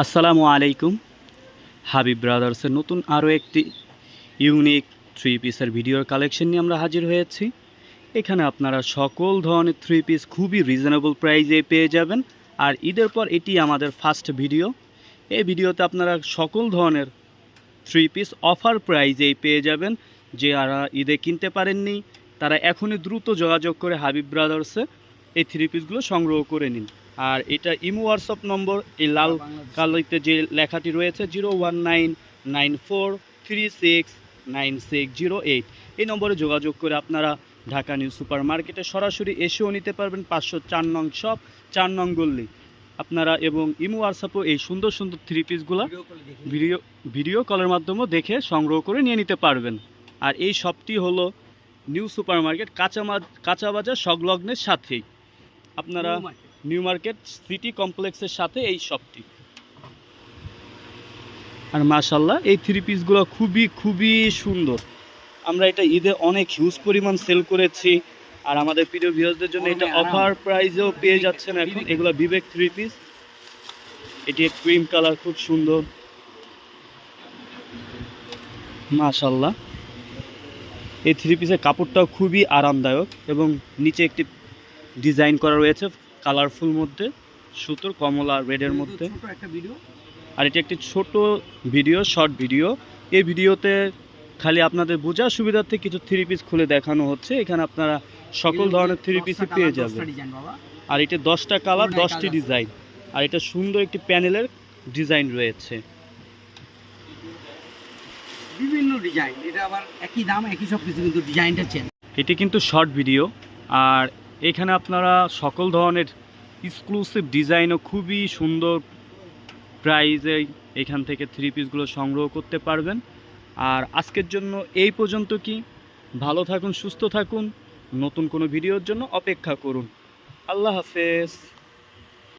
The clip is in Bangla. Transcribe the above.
আসসালামু আলাইকুম। হাবিব ব্রাদার্সের নতুন আরও একটি ইউনিক থ্রি পিসের ভিডিওর কালেকশন নিয়ে আমরা হাজির হয়েছি। এখানে আপনারা সকল ধরনের থ্রি পিস খুবই রিজনেবল প্রাইজে পেয়ে যাবেন। আর ঈদের পর এটি আমাদের ফার্স্ট ভিডিও। এই ভিডিওতে আপনারা সকল ধরনের থ্রি পিস অফার প্রাইজেই পেয়ে যাবেন। যে যারা ঈদে কিনতে পারেননি, তারা এখনই দ্রুত যোগাযোগ করে হাবিব ব্রাদার্সে এই থ্রি পিসগুলো সংগ্রহ করে নিন। আর এটা ইমো হোয়াটসঅ্যাপ নম্বর এই লাল কালিতে যে লেখাটি রয়েছে zero one nine nine four three six nine six zero eight এই নম্বরে যোগাযোগ করে আপনারা ঢাকা নিউ সুপার মার্কেটে সরাসরি এসেও নিতে পারবেন পাঁচশো চার নং শপ চার নং গল্লি আপনারা এবং ইমো হোয়াটসঅ্যাপও এই সুন্দর সুন্দর থ্রি পিসগুলো ভিডিও ভিডিও কলের মাধ্যমেও দেখে সংগ্রহ করে নিয়ে নিতে পারবেন। আর এই শপটি হলো নিউ সুপার মার্কেট কাঁচা মা- কাঁচা বাজার সংলগ্নের সাথেই। আপনারা নিউ মার্কেট সিটি কমপ্লেক্সের সাথে এই শপটি। আর মাশাল্লাহ এই থ্রি পিসগুলো খুবই খুবই সুন্দর। আমরা এটা ঈদে অনেক হিউজ পরিমাণ সেল করেছি আর আমাদের প্রিয় ভিউয়ারদের জন্য এটা অফার প্রাইসেও পেয়ে যাচ্ছেন এখন। এগুলো বিবেক থ্রি পিস এটি ক্রিম কালার খুব সুন্দর। মাশাল্লাহ এই থ্রি পিসের কাপড়টাও খুবই আরামদায়ক এবং নিচে একটি ডিজাইন করা রয়েছে। কালারফুল মধ্যে সুতোর কমলা রেডের মধ্যে। আর এটি একটি ছোট ভিডিও শর্ট ভিডিও এই ভিডিওতে খালি আপনাদের বোঝার সুবিধার্থে কিছু থ্রি পিস খুলে দেখানো হচ্ছে। এখানে আপনারা সকল ধরনের থ্রি পিসই পেয়ে যাবেন। আর এটা দশটা কালার দশটি ডিজাইন আর এটা সুন্দর একটি প্যানেলের ডিজাইন রয়েছে। বিভিন্ন ডিজাইন এটা আবার একই দাম একই সব কিছু কিন্তু ডিজাইনটা চেঞ্জ এটি কিন্তু শর্ট ভিডিও আর এখানে আপনারা সকল ধরনের এক্সক্লুসিভ ডিজাইনও খুবই সুন্দর প্রাইজে এখান থেকে থ্রি পিসগুলো সংগ্রহ করতে পারবেন। আর আজকের জন্য এই পর্যন্ত কি? ভালো থাকুন, সুস্থ থাকুন। নতুন কোনো ভিডিওর জন্য অপেক্ষা করুন। আল্লাহ হাফেজ।